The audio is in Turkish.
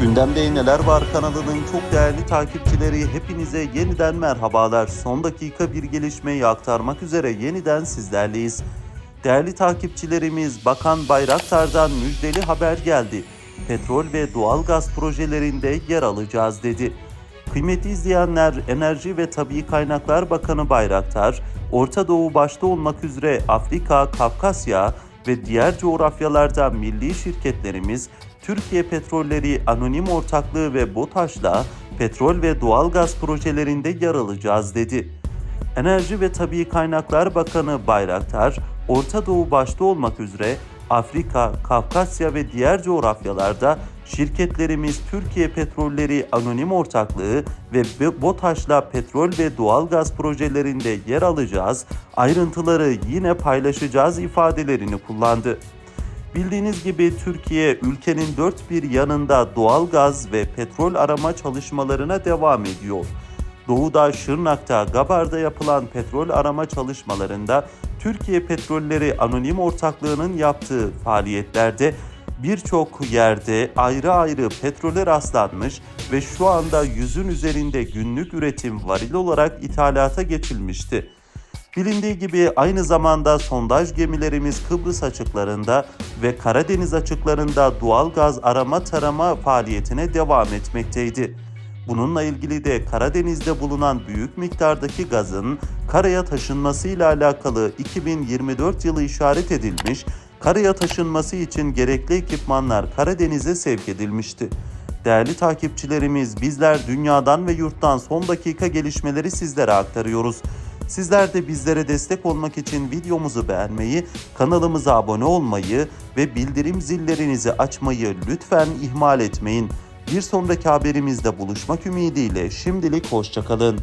Gündemde Neler Var kanalının çok değerli takipçileri hepinize yeniden merhabalar. Son dakika bir gelişmeyi aktarmak üzere yeniden sizlerleyiz. Değerli takipçilerimiz Bakan Bayraktar'dan müjdeli haber geldi. Petrol ve doğalgaz projelerinde yer alacağız dedi. Kıymetli izleyenler, Enerji ve Tabii Kaynaklar Bakanı Bayraktar, Orta Doğu başta olmak üzere Afrika, Kafkasya ve diğer coğrafyalarda milli şirketlerimiz Türkiye Petrolleri Anonim Ortaklığı ve BOTAŞ'la petrol ve doğalgaz projelerinde yer alacağız dedi. Enerji ve Tabii Kaynaklar Bakanı Bayraktar, Orta Doğu başta olmak üzere Afrika, Kafkasya ve diğer coğrafyalarda şirketlerimiz Türkiye Petrolleri Anonim Ortaklığı ve BOTAŞ'la petrol ve doğalgaz projelerinde yer alacağız, ayrıntıları yine paylaşacağız ifadelerini kullandı. Bildiğiniz gibi Türkiye ülkenin dört bir yanında doğalgaz ve petrol arama çalışmalarına devam ediyor. Doğuda Şırnak'ta, Gabar'da yapılan petrol arama çalışmalarında Türkiye Petrolleri Anonim Ortaklığı'nın yaptığı faaliyetlerde birçok yerde ayrı ayrı petrole rastlanmış ve şu anda yüzün üzerinde günlük üretim varil olarak ithalata geçilmişti. Bilindiği gibi aynı zamanda sondaj gemilerimiz Kıbrıs açıklarında ve Karadeniz açıklarında doğal gaz arama tarama faaliyetine devam etmekteydi. Bununla ilgili de Karadeniz'de bulunan büyük miktardaki gazın karaya taşınmasıyla alakalı 2024 yılı işaret edilmiş, karaya taşınması için gerekli ekipmanlar Karadeniz'e sevk edilmişti. Değerli takipçilerimiz bizler dünyadan ve yurttan son dakika gelişmeleri sizlere aktarıyoruz. Sizler de bizlere destek olmak için videomuzu beğenmeyi, kanalımıza abone olmayı ve bildirim zillerinizi açmayı lütfen ihmal etmeyin. Bir sonraki haberimizde buluşmak ümidiyle şimdilik hoşçakalın.